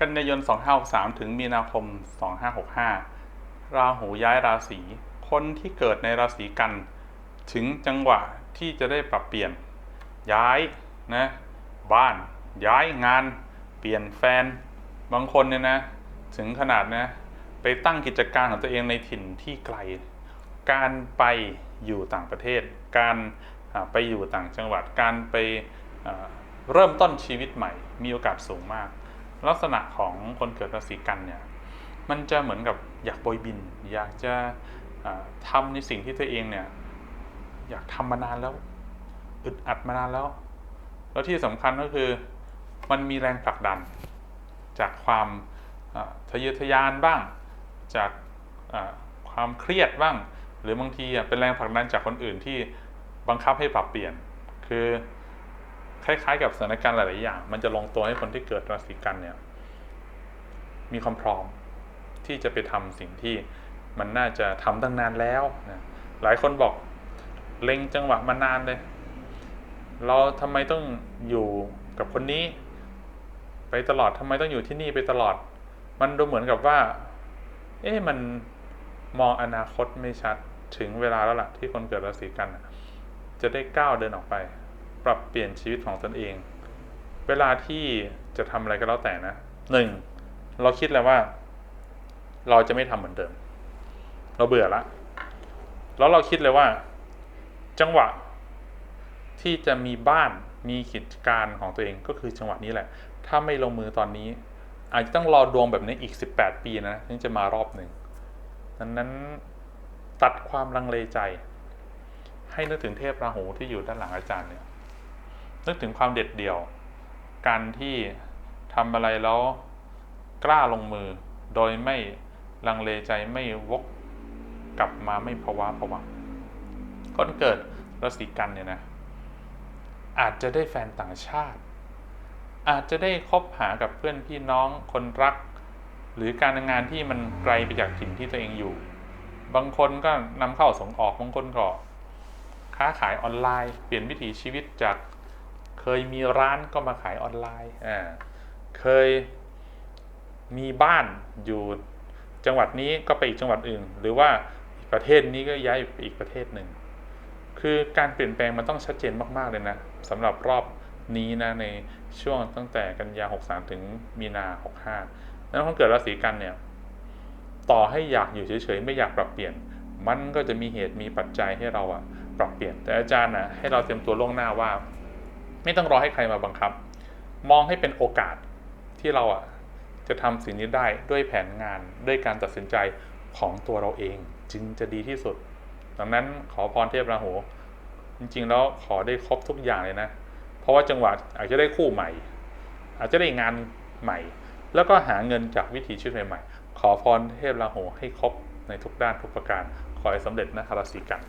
กันยายน 2563 ถึงมีนาคม 2565 ราหูย้ายราศี คนที่เกิดในราศีกัน ถึงจังหวะที่จะได้ปรับเปลี่ยน ย้ายนะบ้าน ย้ายงาน เปลี่ยนแฟน บางคนเนี่ยนะ ถึงขนาดนะ ไปตั้งกิจการของตัวเองในถิ่นที่ไกล การไปอยู่ต่างประเทศ การไปอยู่ต่างจังหวัด การไปเริ่มต้นชีวิตใหม่ มีโอกาสสูงมาก ลักษณะของคนเกิดราศีกันเนี่ยมันจะเหมือนกับอยากโบยบิน อยากจะอ่าทำในสิ่งที่ตัวเองเนี่ยอยากทำมานานแล้วอึดอัดมานานแล้ว แล้วที่สำคัญก็คือมันมีแรงผลักดัน จากความทะเยอทะยานบ้าง จากความเครียดบ้าง หรือบางทีเป็นแรงผลักดันจากคนอื่นที่บังคับให้ปรับเปลี่ยน คือ คล้ายๆ กับสถานการณ์หลายๆอย่าง มันจะลงตัวให้คนที่เกิดราศีกันเนี่ย มีความพร้อมที่จะไปทำสิ่งที่มันน่าจะทำตั้งนานแล้วนะหลายคนบอกเล็งจังหวะมานานเลย เราทำไมต้องอยู่กับคนนี้ ไปตลอดทำไมต้องอยู่ที่นี่ไปตลอด มันดูเหมือนกับว่า เอ๊ะมันมองอนาคตไม่ชัดถึงเวลาแล้วล่ะ ที่คนเกิดราศีกัน จะได้ก้าวเดินออกไป ปรับเปลี่ยนชีวิตของตนเอง เวลาที่จะทำอะไรก็แล้วแต่นะหนึ่งเราคิดแล้วว่า เราจะไม่ทำเหมือนเดิม เราเบื่อละ แล้วเราคิดเลยว่า จังหวะที่จะมีบ้านมีกิจการของตัวเองก็คือจังหวะนี้แหละ ถ้าไม่ลงมือตอนนี้ อาจจะต้องรอดวงแบบนี้อีก 18 ปีนะถึงจะมารอบหนึ่งดังนั้นตัดความลังเลใจ ให้นึกถึงเทพราหูที่อยู่ด้านหลังอาจารย์เนี่ย นึกถึงความเด็ดเดี่ยว การที่ทำอะไรแล้วกล้าลงมือ โดยไม่ลังเลใจไม่วกกลับมาไม่ภาวะผวังคนเกิดราศีกันเนี่ยนะ อาจจะได้แฟนต่างชาติ อาจจะได้คบหากับเพื่อนพี่น้องคนรัก หรือการงานที่มันไกลไปจากถิ่นที่ตัวเองอยู่ บางคนก็นำเข้าส่งออกบางคนก็ค้าขายออนไลน์ เปลี่ยนวิถีชีวิตจาก เคยมีร้านก็มาขายออนไลน์อ่าเคยมีบ้านอยู่จังหวัดนี้ก็ไปอีกจังหวัดอื่น หรือว่าประเทศนี้ก็ย้ายไปอีกประเทศหนึ่ง คือการเปลี่ยนแปลงมันต้องชัดเจนมาก ๆ เลยนะสำหรับรอบนี้นะในช่วงตั้งแต่กันยา 63 ถึงมีนา 65 นั้นคนเกิดราศีกันเนี่ย ต่อให้อยากอยู่เฉยๆ ไม่อยากปรับเปลี่ยน มันก็จะมีเหตุมีปัจจัยให้เราอะปรับเปลี่ยน แต่อาจารย์นะให้เราเตรียมตัวล่วงหน้าว่า ไม่ต้องรอให้ใครมาบังคับ มองให้เป็นโอกาสที่เราอะจะทำสิ่งนี้ได้ด้วยแผนงานด้วยการตัดสินใจของตัวเราเอง จึงจะดีที่สุด ดังนั้นขอพรเทพราหูจริงๆแล้วขอได้ครบทุกอย่างเลยนะ เพราะว่าจังหวะอาจจะได้คู่ใหม่ อาจจะได้งานใหม่ แล้วก็หาเงินจากวิถีชีวิตใหม่ๆขอพรเทพราหูให้ครบในทุกด้านทุกประการ ขอให้สำเร็จนะราศีกัน